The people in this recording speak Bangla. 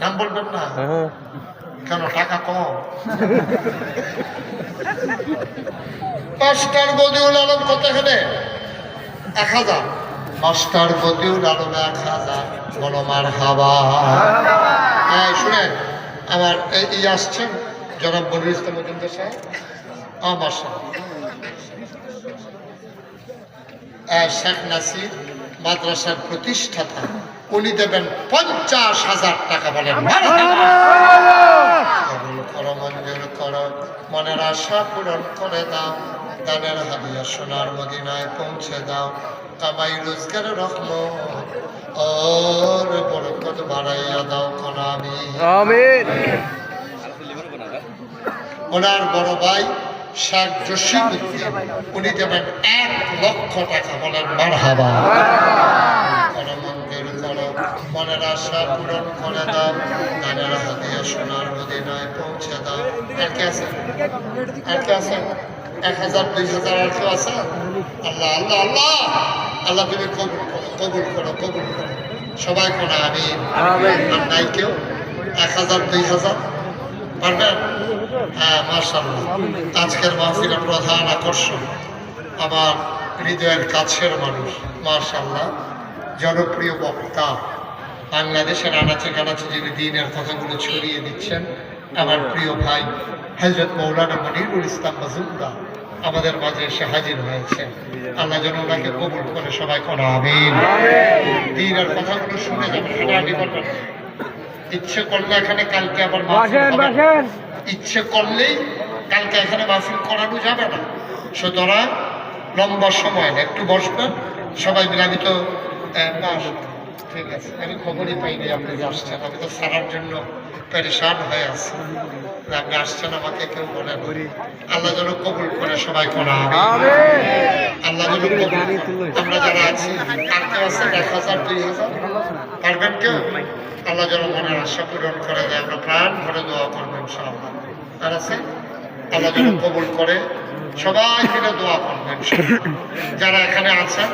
নাম বলবেন না। কেন টাকা কম? মাস্টার বদিউল আলম এক হাজার। মাস্টার বদিউল আলম এক হাজার। বলমার হাবা হ্যাঁ শুনেন আমার এই আসছেন জনাব বলির ইসলাম মজুমদার সাহেব। শেখ নাসির মাদ্রাসার প্রতিষ্ঠাতা উনি দেবেন পঞ্চাশ হাজার টাকা বলেন করো মঞ্জুর করো মনের আশা পূরণ করে দাও দানের হাদিয়া সোনার মদিনায় পৌঁছে দাও কামাই রোজগার রহম ওর বরকত বাড়াইয়া দাও কোন আমি আমিন। ওনার বড় ভাই শেখ জসিম, উনি দেবেন এক লক্ষ টাকা বলেন মার হাবা মনের আশা পূরণ করে দাও দানের হাদিয়া সোনার মদিনায় পৌঁছে দাও। আর কে আছে? আর কে আছে? এক হাজার, দুই হাজার আর কেউ আছে? আল্লাহ আল্লাহ আল্লাহ! আল্লাহ সবাই কোনো আমি আর নাই কেউ? এক হাজার, দুই হাজার? পারবেন? হ্যাঁ মার্শাল্লাহ আজকের মাহফিলের প্রধান আকর্ষণ আমার হৃদয়ের কাছের মানুষ মার্শাল্লাহ জনপ্রিয় বক্তা বাংলাদেশের আনাচে কানাচে যিনি দিনের কথাগুলো ছড়িয়ে দিচ্ছেন আমার প্রিয় ভাই হজরত মৌলানা মনিরুল ইসলাম মাজুমরা আমাদের মাঝে এসে হাজির হয়েছে আল্লাহ যেন ওনাকে কবুল করে সবাই করা আমিন। দিনের কথাগুলো শুনে যাবেন হাঁটাহাঁটি করবেন না। ইচ্ছে করলে এখানে কালকে আবার ইচ্ছে করলেই কালকে এখানে মাহফিল করানো যাবে না। সুতরাং লম্বা সময় না একটু বসবেন সবাই মিলে আমি তো ঠিক আছে আমি খবরই পাইনি আপনি যে আসছেন। আমি তো সারার জন্য পেরেশান হয়ে আছি আপনি আসছেন আমাকে কেউ বলে। আল্লাহ যেন কবুল করে সবাই করা আল্লাহ যারা আছি আর কেউ আছে এক হাজার দুই হাজার পারবেন কেউ? আল্লাহ যেন মনের আশা পূরণ করে দেয়। আমরা প্রাণ ভরে দোয়া করব ইনশাআল্লাহ। আর আছে? আল্লাহ যেন কবুল করে। সবাই মিলে দোয়া করবেন যারা এখানে আছেন